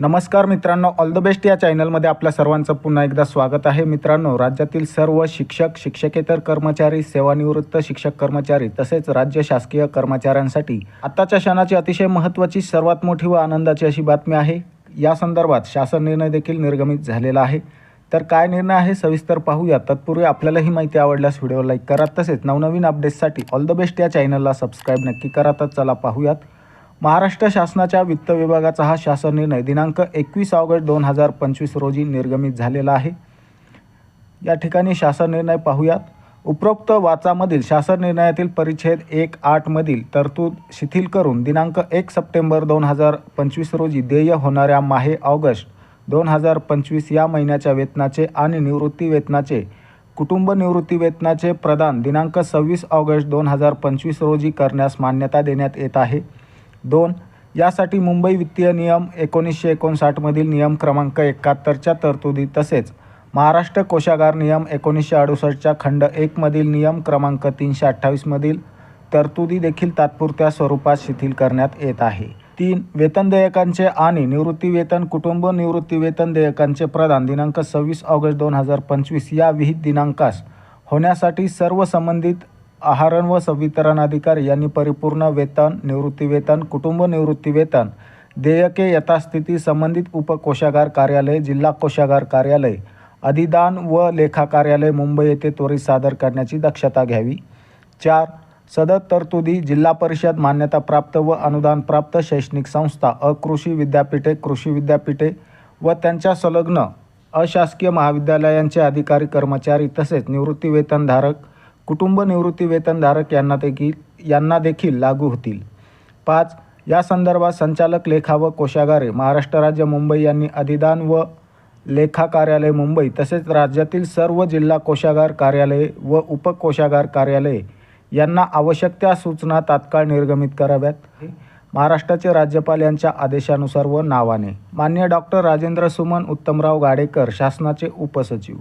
नमस्कार मित्रांनो all the best या चॅनलमध्ये आपल्या सर्वांचं पुन्हा एकदा स्वागत आहे. मित्रांनो राज्यातील सर्व शिक्षक शिक्षकेतर कर्मचारी सेवानिवृत्त शिक्षक कर्मचारी तसेच राज्य शासकीय कर्मचाऱ्यांसाठी आत्ताच्या क्षणाची अतिशय महत्त्वाची सर्वात मोठी व आनंदाची अशी बातमी आहे. या संदर्भात शासन निर्णय देखील निर्गमित झालेला आहे. तर काय निर्णय आहे सविस्तर पाहूया. तत्पूर्वी आपल्याला ही माहिती आवडल्यास व्हिडिओ लाईक करा. तसेच नवनवीन अपडेट्ससाठी ऑल द बेस्ट या चॅनलला सबस्क्राईब नक्की करा. तर चला पाहूयात. महाराष्ट्र शासनाच्या वित्त विभागाचा हा शासन निर्णय दिनांक एकवीस ऑगस्ट दोन हजार पंचवीस रोजी निर्गमित झालेला आहे. या ठिकाणी शासन निर्णय पाहूयात. उपरोक्त वाचामधील शासन निर्णयातील परिच्छेद एक आठमधील तरतूद शिथिल करून दिनांक एक सप्टेंबर दोन हजार पंचवीस रोजी देय होणाऱ्या माहे ऑगस्ट दोन हजार पंचवीस या महिन्याच्या वेतनाचे आणि निवृत्ती वेतनाचे कुटुंब निवृत्ती वेतनाचे प्रदान दिनांक सव्वीस ऑगस्ट दोन हजार पंचवीस रोजी करण्यास मान्यता देण्यात येत आहे. दोन यासाठी मुंबई वित्तीय नियम एकोणीसशे एकोणसाठमधील नियम क्रमांक एकाहत्तरच्या तरतुदी तसेच महाराष्ट्र कोशागार नियम एकोणीसशे अडुसष्टच्या खंड एकमधील नियम क्रमांक तीनशे अठ्ठावीसमधील तरतुदी देखील तात्पुरत्या स्वरूपात शिथिल करण्यात येत आहे. तीन वेतन देयकांचे आणि निवृत्तीवेतन कुटुंब निवृत्तीवेतन देयकांचे प्रदान दिनांक सव्वीस ऑगस्ट दोन हजार पंचवीस या विहित दिनांकास होण्यासाठी सर्व संबंधित आहारण व संवितरण अधिकारी यांनी परिपूर्ण वेतन निवृत्ती वेतन कुटुंब निवृत्ती वेतन देयके यथास्थिती संबंधित उपकोशागार कार्यालय जिल्हा कोशागार कार्यालय अधिदान व लेखा कार्यालय मुंबई येथे त्वरित सादर करण्याची दक्षता घ्यावी. चार सदर तरतुदी जिल्हा परिषद मान्यताप्राप्त व अनुदानप्राप्त शैक्षणिक संस्था अकृषी विद्यापीठे कृषी विद्यापीठे व त्यांच्या संलग्न अशासकीय महाविद्यालयांचे अधिकारी कर्मचारी तसेच निवृत्तीवेतनधारक कुटुंब निवृत्ती वेतनधारक यांना देखील यांना देखील लागू होतील. पाच या संदर्भात संचालक लेखा व कोशागारे महाराष्ट्र राज्य मुंबई यांनी अधिदान व लेखा कार्यालय मुंबई तसेच राज्यातील सर्व जिल्हा कोशागार कार्यालये व उपकोशागार कार्यालये यांना आवश्यक त्या सूचना तात्काळ निर्गमित कराव्यात. महाराष्ट्राचे राज्यपाल यांच्या आदेशानुसार व नावाने. मान्य डॉक्टर राजेंद्र सुमन उत्तमराव गाडेकर शासनाचे उपसचिव.